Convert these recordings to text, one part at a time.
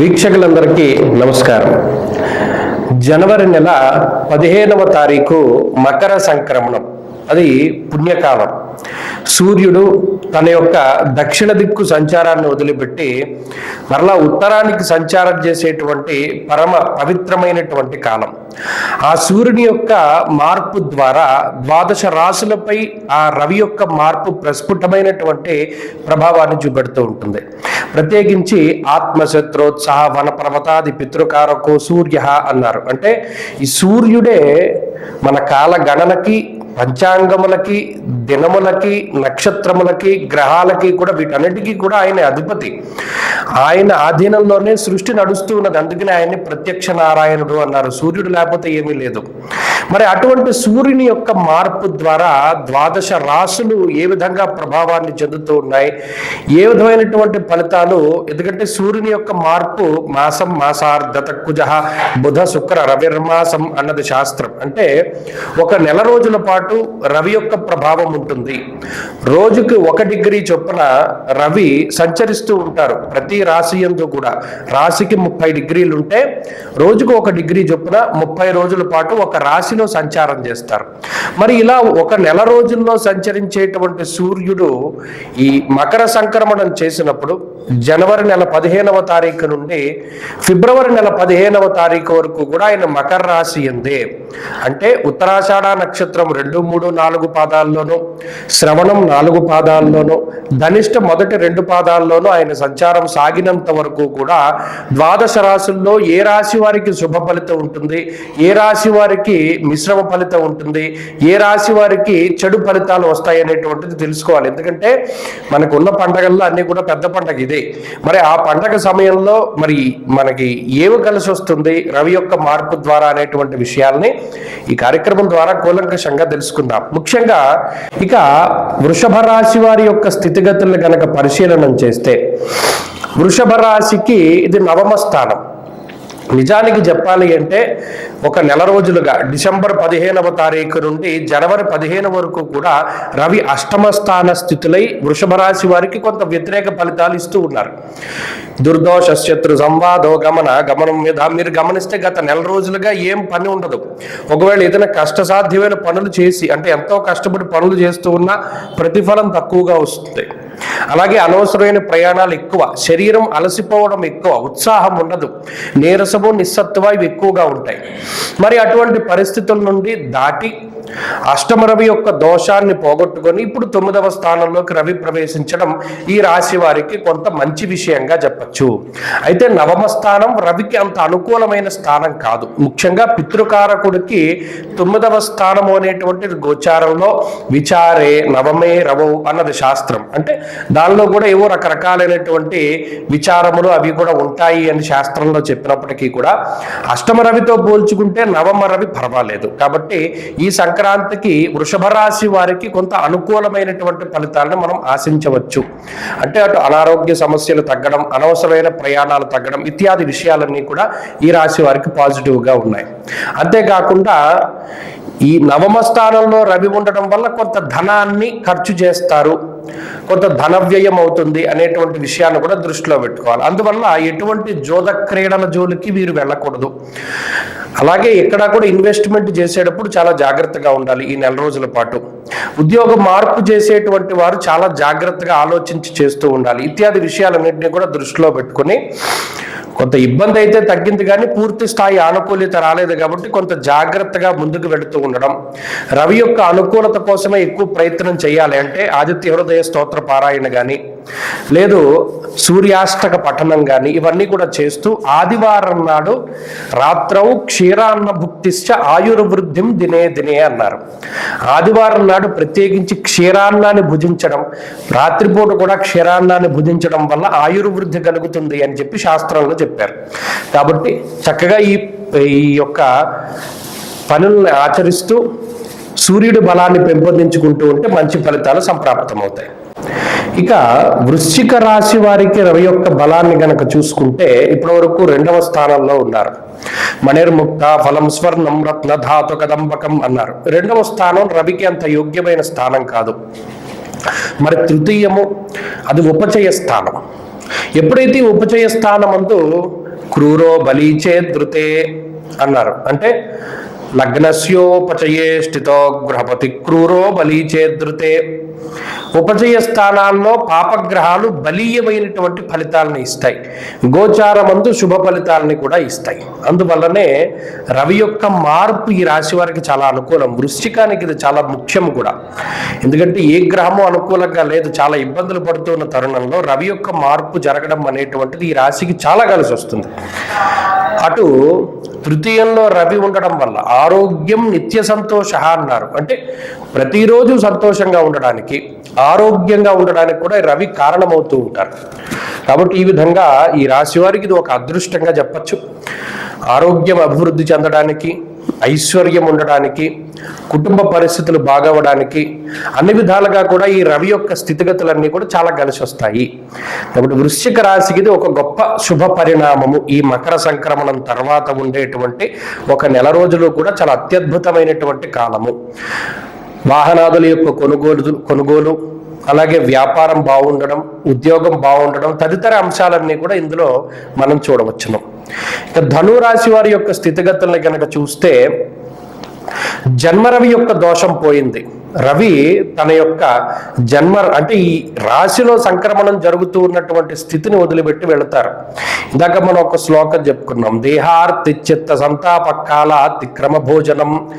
వీక్షకులందరికీ నమస్కారం. జనవరి నెల పదిహేనవ తారీఖు మకర సంక్రమణం. అది పుణ్యకాలం. సూర్యుడు తన యొక్క దక్షిణ దిక్కు సంచారాన్ని వదిలిపెట్టి మరలా ఉత్తరానికి సంచారం చేసేటువంటి పరమ పవిత్రమైనటువంటి కాలం. ఆ సూర్యుని యొక్క మార్పు ద్వారా ద్వాదశ రాశులపై ఆ రవి యొక్క మార్పు ప్రస్ఫుటమైనటువంటి ప్రభావాన్ని చూపెడుతూ ఉంటుంది. ప్రత్యేకించి ఆత్మశత్రోత్సాహ వన పర్వతాది పితృకారకో సూర్య అన్నారు. అంటే ఈ సూర్యుడే మన కాల గణనకి పంచాంగములకి దినములకి నక్షత్రములకి గ్రహాలకి కూడా వీటన్నిటికీ కూడా ఆయన అధిపతి. ఆయన ఆధీనంలోనే సృష్టి నడుస్తూ ఉన్నది. అందుకనే ఆయన్ని ప్రత్యక్ష నారాయణుడు అన్నారు. సూర్యుడు లేకపోతే ఏమీ లేదు. మరి అటువంటి సూర్యుని యొక్క మార్పు ద్వారా ద్వాదశ రాశులు ఏ విధంగా ప్రభావాన్ని చెందుతూ ఉన్నాయి? ఏ విధమైనటువంటి ఫలితాలు? ఎందుకంటే సూర్యుని యొక్క మార్పు మాసం మాసార్ధత కుజ బుధ శుక్ర రవిర్మాసం అన్నది శాస్త్రం. అంటే ఒక నెల రోజుల పాటు రవి యొక్క ప్రభావం ఉంటుంది. రోజుకి ఒక డిగ్రీ చొప్పున రవి సంచరిస్తూ ఉంటారు. ప్రతి రాశి ఎందు కూడా. రాశికి ముప్పై డిగ్రీలు ఉంటే రోజుకు ఒక డిగ్రీ చొప్పున ముప్పై రోజుల పాటు ఒక రాశిలో సంచారం చేస్తారు. మరి ఇలా ఒక నెల రోజుల్లో సంచరించేటువంటి సూర్యుడు ఈ మకర సంక్రమణం చేసినప్పుడు జనవరి నెల పదిహేనవ తారీఖు నుండి ఫిబ్రవరి నెల పదిహేనవ తారీఖు వరకు కూడా ఆయన మకర రాశి ఎందే అంటే ఉత్తరాషాఢ నక్షత్రం రెండు మూడు నాలుగు పాదాల్లోనూ శ్రవణం నాలుగు పాదాల్లోనూ ధనిష్ట మొదటి రెండు పాదాల్లోనూ ఆయన సంచారం సాగినంత వరకు కూడా ద్వాదశ రాశుల్లో ఏ రాశి వారికి శుభ ఫలితం ఉంటుంది? ఏ రాశి వారికి మిశ్రమ ఫలితం ఉంటుంది? ఏ రాశి వారికి చెడు ఫలితాలు వస్తాయి అనేటువంటిది తెలుసుకోవాలి. ఎందుకంటే మనకున్న పండగల్లో అన్ని కూడా పెద్ద పండగ ఇదే. మరి ఆ పండగ సమయంలో మరి మనకి ఏమి కలిసి వస్తుంది? రవి యొక్క మార్పు ద్వారా అనేటువంటి విషయాల్ని ఈ కార్యక్రమం ద్వారా కూలంకషంగా తెలుసుకుందాం. ముఖ్యంగా ఇక వృషభ రాశి వారి యొక్క స్థితిగతులను గనక పరిశీలనం చేస్తే వృషభ రాశికి ఇది నవమ స్థానం. నిజానికి చెప్పాలి అంటే ఒక నెల రోజులుగా డిసెంబర్ పదిహేనవ తారీఖు నుండి జనవరి పదిహేను వరకు కూడా రవి అష్టమ స్థాన స్థితులై వృషభ రాశి వారికి కొంత వ్యతిరేక ఫలితాలు ఇస్తూ ఉన్నారు. దుర్దోష శత్రు సంవాదో గమన గమనం మీద మీరు గమనిస్తే గత నెల రోజులుగా ఏం పని ఉండదు. ఒకవేళ ఏదైనా కష్టసాధ్యమైన పనులు చేసి అంటే ఎంతో కష్టపడి పనులు చేస్తూ ఉన్నా ప్రతిఫలం తక్కువగా వస్తుంది. అలాగే అనవసరమైన ప్రయాణాలు ఎక్కువ శరీరం అలసిపోవడం ఎక్కువ ఉత్సాహం ఉండదు నీరసము నిస్సత్వ ఇవి ఎక్కువగా ఉంటాయి. మరి అటువంటి పరిస్థితుల నుండి దాటి అష్టమ రవి యొక్క దోషాన్ని పోగొట్టుకొని ఇప్పుడు తొమ్మిదవ స్థానంలోకి రవి ప్రవేశించడం ఈ రాశి వారికి కొంత మంచి విషయంగా చెప్పచ్చు. అయితే నవమ స్థానం రవికి అంత అనుకూలమైన స్థానం కాదు. ముఖ్యంగా పితృకారకుడికి తొమ్మిదవ స్థానము అనేటువంటి గోచారంలో విచారే నవమే రవవు అన్నది శాస్త్రం. అంటే దానిలో కూడా ఏవో రకరకాలైనటువంటి విచారములు అవి కూడా ఉంటాయి అని శాస్త్రంలో చెప్పినప్పటికీ కూడా అష్టమ రవితో పోల్చుకుంటే నవమ రవి పర్వాలేదు. కాబట్టి ఈ సంక్రాంతికి వృషభ రాశి వారికి కొంత అనుకూలమైనటువంటి ఫలితాలను మనం ఆశించవచ్చు. అంటే అటు అనారోగ్య సమస్యలు తగ్గడం అనవసరమైన ప్రయాణాలు తగ్గడం ఇత్యాది విషయాలన్నీ కూడా ఈ రాశి వారికి పాజిటివ్గా ఉన్నాయి. అంతేకాకుండా ఈ నవమ స్థానంలో రవి ఉండడం వల్ల కొంత ధనాన్ని ఖర్చు చేస్తారు. కొంత ధన వ్యయం అవుతుంది అనేటువంటి విషయాన్ని కూడా దృష్టిలో పెట్టుకోవాలి. అందువల్ల ఎటువంటి జోద క్రీడల జోలికి వీరు వెళ్ళకూడదు. అలాగే ఎక్కడా కూడా ఇన్వెస్ట్మెంట్ చేసేటప్పుడు చాలా జాగ్రత్తగా ఉండాలి ఈ నెల రోజుల పాటు. ఉద్యోగ మార్పు చేసేటువంటి వారు చాలా జాగ్రత్తగా ఆలోచించి చేస్తూ ఉండాలి. ఇత్యాది విషయాలన్నింటినీ కూడా దృష్టిలో పెట్టుకుని కొంత ఇబ్బంది అయితే తగ్గింది కానీ పూర్తి స్థాయి ఆనుకూల్యత రాలేదు కాబట్టి కొంత జాగ్రత్తగా ముందుకు వెళుతూ ఉండడం. రవి యొక్క అనుకూలత కోసమే ఎక్కువ ప్రయత్నం చేయాలి. అంటే ఆదిత్య హృదయ స్తోత్ర పారాయణ కానీ లేదు సూర్యాష్టక పఠనం కానీ ఇవన్నీ కూడా చేస్తూ ఆదివారం నాడు రాత్రవు క్షీరాన్న భుక్తిశ్చ ఆయుర్వృద్ధిం దినే దినే అన్నారు. ఆదివారం నాడు ప్రత్యేకించి క్షీరాన్నాన్ని భుజించడం రాత్రిపూట కూడా క్షీరాన్నాన్ని భుజించడం వల్ల ఆయుర్వృద్ధి కలుగుతుంది అని చెప్పి శాస్త్రంలో చెప్పారు. కాబట్టి చక్కగా ఈ ఈ యొక్క పనుల్ని ఆచరిస్తూ సూర్యుడి బలాన్ని పెంపొందించుకుంటూ ఉంటే మంచి ఫలితాలు సంప్రాప్తమవుతాయి. ఇక వృశ్చిక రాశి వారికి రవి యొక్క బలాన్ని గనక చూసుకుంటే ఇప్పటి వరకు రెండవ స్థానంలో ఉన్నారు. మణిర్ముక్త ఫలం స్వర్ణం రత్న ధాతు కదంబకం అన్నారు. రెండవ స్థానం రవికి అంత యోగ్యమైన స్థానం కాదు. మరి తృతీయము అది ఉపచయ స్థానం. ఎప్పుడైతే ఉపచయ స్థానమందు క్రూరో బలీచే ధృతే అన్నారు. అంటే లగ్నస్యోపచయే స్థితో గృహపతి క్రూరో బలీచే ధృతే ఉపచయ స్థానాల్లో పాపగ్రహాలు బలీయమైనటువంటి ఫలితాలను ఇస్తాయి. గోచారమందు శుభ ఫలితాలని కూడా ఇస్తాయి. అందువల్లనే రవి యొక్క మార్పు ఈ రాశి వారికి చాలా అనుకూలం. వృశ్చికానికి ఇది చాలా ముఖ్యం కూడా. ఎందుకంటే ఏ గ్రహము అనుకూలంగా లేదు చాలా ఇబ్బందులు పడుతున్న తరుణంలో రవి యొక్క మార్పు జరగడం అనేటువంటిది ఈ రాశికి చాలా కలిసి వస్తుంది అటు తృతీయంలో రవి ఉండడం వల్ల ఆరోగ్యం నిత్య సంతోష అన్నారు. అంటే ప్రతిరోజు సంతోషంగా ఉండడానికి ఆరోగ్యంగా ఉండడానికి కూడా రవి కారణమవుతూ ఉంటారు. కాబట్టి ఈ విధంగా ఈ రాశి వారికి ఇది ఒక అదృష్టంగా చెప్పచ్చు. ఆరోగ్యం అభివృద్ధి చెందడానికి ఐశ్వర్యం ఉండడానికి కుటుంబ పరిస్థితులు బాగవడానికి అన్ని విధాలుగా కూడా ఈ రవి యొక్క స్థితిగతులన్నీ కూడా చాలా కలిసి వస్తాయి కాబట్టి వృశ్చిక రాశికి ఇది ఒక గొప్ప శుభ పరిణామము. ఈ మకర సంక్రమణం తర్వాత ఉండేటువంటి ఒక నెల రోజులు కూడా చాలా అత్యద్భుతమైనటువంటి కాలము. వాహనాదుల యొక్క కొనుగోలు కొనుగోలు అలాగే వ్యాపారం బాగుండడం ఉద్యోగం బాగుండడం తదితర అంశాలన్నీ కూడా ఇందులో మనం చూడవచ్చును. ఇక ధనురాశి వారి యొక్క స్థితిగతుల్ని కనుక చూస్తే జన్మరవి యొక్క దోషం పోయింది. రవి తన యొక్క జన్మ అంటే ఈ రాశిలో సంక్రమణం జరుగుతూ ఉన్నటువంటి స్థితిని వదిలిపెట్టి వెళతారు. ఇందాక మనం ఒక శ్లోకం చెప్పుకున్నాం. దేహార్తి చిత్త సంతాప కాల భోజనం.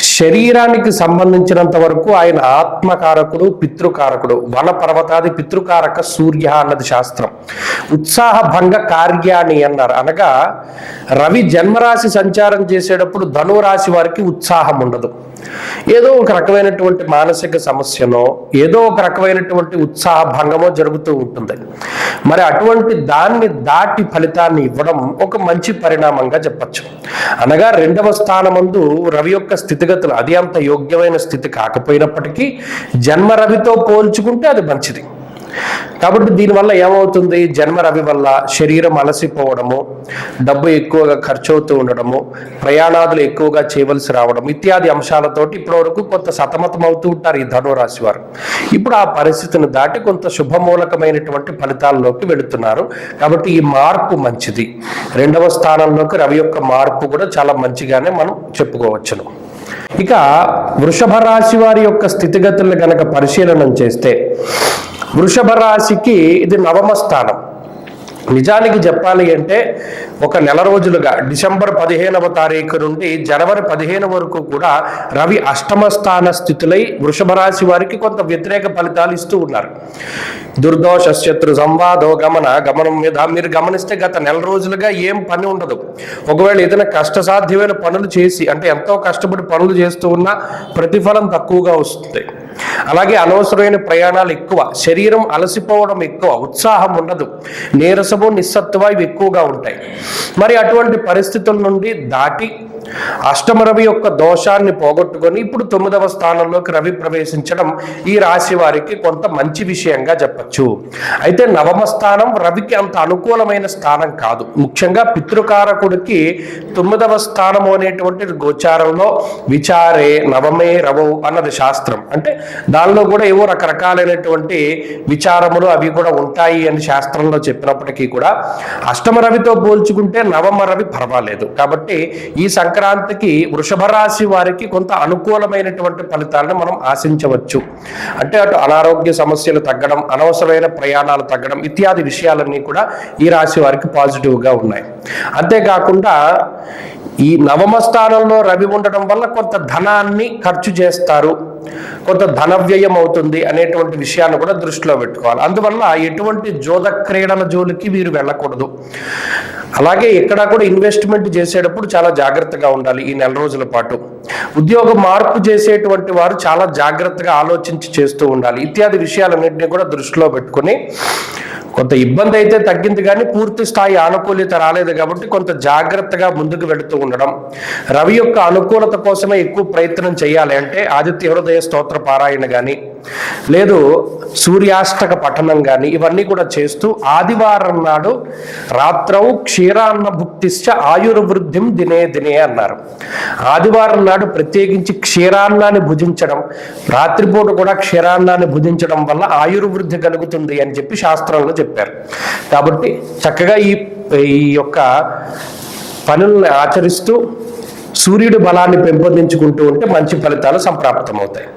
శరీరానికి సంబంధించినంత వరకు ఆయన ఆత్మకారకుడు పితృకారకుడు. వన పర్వతాది పితృకారక సూర్య అన్నది శాస్త్రం. ఉత్సాహభంగ కార్యాణి అన్నారు. అనగా రవి జన్మరాశి సంచారం చేసేటప్పుడు ధనురాశి వారికి ఉత్సాహం ఉండదు. ఏదో ఒక రకమైనటువంటి మానసిక సమస్యనో ఏదో ఒక రకమైనటువంటి ఉత్సాహ భంగమో జరుగుతూ ఉంటుంది. మరి అటువంటి దాన్ని దాటి ఫలితాన్ని ఇవ్వడం ఒక మంచి పరిణామంగా చెప్పచ్చు. అనగా రెండవ స్థానమందు రవి యొక్క స్థితిగతులు అది అంత యోగ్యమైన స్థితి కాకపోయినప్పటికీ జన్మ రవితో పోల్చుకుంటే అది మంచిది. కాబట్టి దీనివల్ల ఏమవుతుంది? జన్మ రవి వల్ల శరీరం అలసిపోవడము డబ్బు ఎక్కువగా ఖర్చు అవుతూ ఉండడము ప్రయాణాదులు ఎక్కువగా చేయవలసి రావడం ఇత్యాది అంశాలతోటి ఇప్పటివరకు కొంత సతమతం అవుతూ ఉంటారు ఈ ధనురాశి వారు. ఇప్పుడు ఆ పరిస్థితిని దాటి కొంత శుభమూలకమైనటువంటి ఫలితాల్లోకి వెళుతున్నారు. కాబట్టి ఈ మార్పు మంచిది. రెండవ స్థానంలోకి రవి యొక్క మార్పు కూడా చాలా మంచిగానే మనం చెప్పుకోవచ్చును. ఇక వృషభ రాశి వారి యొక్క స్థితిగతులను గనక పరిశీలనం చేస్తే వృషభ రాశికి ఇది నవమ స్థానం. నిజానికి చెప్పాలి అంటే ఒక నెల రోజులుగా డిసెంబర్ పదిహేనవ తారీఖు నుండి జనవరి పదిహేను వరకు కూడా రవి అష్టమ స్థాన స్థితులై వృషభ రాశి వారికి కొంత వ్యతిరేక ఫలితాలు ఇస్తూ ఉన్నారు. దుర్దోష శత్రు సంవాదో గమన గమనం మీద మీరు గమనిస్తే గత నెల రోజులుగా ఏం పని ఉండదు. ఒకవేళ ఏదైనా కష్టసాధ్యమైన పనులు చేసి అంటే ఎంతో కష్టపడి పనులు చేస్తూ ఉన్నా ప్రతిఫలం తక్కువగా వస్తుంది. అలాగే అనవసరమైన ప్రయాణాలు ఎక్కువ శరీరం అలసిపోవడం ఎక్కువ ఉత్సాహం ఉండదు నీరసము నిస్సత్వ ఇవి ఎక్కువగా ఉంటాయి. మరి అటువంటి పరిస్థితుల నుండి దాటి అష్టమ రవి యొక్క దోషాన్ని పోగొట్టుకొని ఇప్పుడు తొమ్మిదవ స్థానంలోకి రవి ప్రవేశించడం ఈ రాశి వారికి కొంత మంచి విషయంగా చెప్పచ్చు. అయితే నవమ స్థానం రవికి అంత అనుకూలమైన స్థానం కాదు. ముఖ్యంగా పితృకారకుడికి తొమ్మిదవ స్థానము అనేటువంటి గోచారంలో విచారే నవమే రవవు అన్నది శాస్త్రం. అంటే దానిలో కూడా ఏవో రకరకాలైనటువంటి విచారములు అవి కూడా ఉంటాయి అని శాస్త్రంలో చెప్పినప్పటికీ కూడా అష్టమ రవితో పోల్చుకుంటే నవమ రవి పర్వాలేదు. కాబట్టి ఈ సంక్రాంతికి వృషభ రాశి వారికి కొంత అనుకూలమైనటువంటి ఫలితాలను మనం ఆశించవచ్చు. అంటే అటు అనారోగ్య సమస్యలు తగ్గడం అనవసరమైన ప్రయాణాలు తగ్గడం ఇత్యాది విషయాలన్నీ కూడా ఈ రాశి వారికి పాజిటివ్గా ఉన్నాయి. అంతేకాకుండా ఈ నవమ స్థానంలో రవి ఉండడం వల్ల కొంత ధనాన్ని ఖర్చు చేస్తారు. కొంత ధన వ్యయం అవుతుంది అనేటువంటి విషయాన్ని కూడా దృష్టిలో పెట్టుకోవాలి. అందువల్ల ఎటువంటి జోద క్రీడల జోలికి వీరు వెళ్ళకూడదు. అలాగే ఇక్కడ కూడా ఇన్వెస్ట్మెంట్ చేసేటప్పుడు చాలా జాగ్రత్తగా ఉండాలి ఈ నెల రోజుల పాటు. ఉద్యోగ మార్పు చేసేటువంటి వారు చాలా జాగ్రత్తగా ఆలోచించి చేస్తూ ఉండాలి. ఇత్యాది విషయాలన్నింటినీ కూడా దృష్టిలో పెట్టుకుని కొంత ఇబ్బంది అయితే తగ్గింది కానీ పూర్తి స్థాయి ఆనుకూల్యత రాలేదు కాబట్టి కొంత జాగ్రత్తగా ముందుకు వెళుతూ ఉండడం. రవి యొక్క అనుకూలత కోసమే ఎక్కువ ప్రయత్నం చేయాలి అంటే ఆదిత్య హృదయ స్తోత్ర పారాయణ కానీ లేదు సూర్యాష్టక పఠనం కానీ ఇవన్నీ కూడా చేస్తూ ఆదివారం నాడు రాత్రౌ క్షీరాన్న భుక్తిశ్చ ఆయుర్వృద్ధిం దినే దినే అన్నారు. ఆదివారం నాడు ప్రత్యేకించి క్షీరాన్నాన్ని భుజించడం రాత్రిపూట కూడా క్షీరాన్నాన్ని భుజించడం వల్ల ఆయుర్వృద్ధి కలుగుతుంది అని చెప్పి శాస్త్రంలో చెప్పారు చెప్పారు. కాబట్టి చక్కగా ఈ ఈ యొక్క పనులను ఆచరిస్తూ సూర్యుడి బలాన్ని పెంపొందించుకుంటూ ఉంటే మంచి ఫలితాలు సంప్రాప్తమవుతాయి.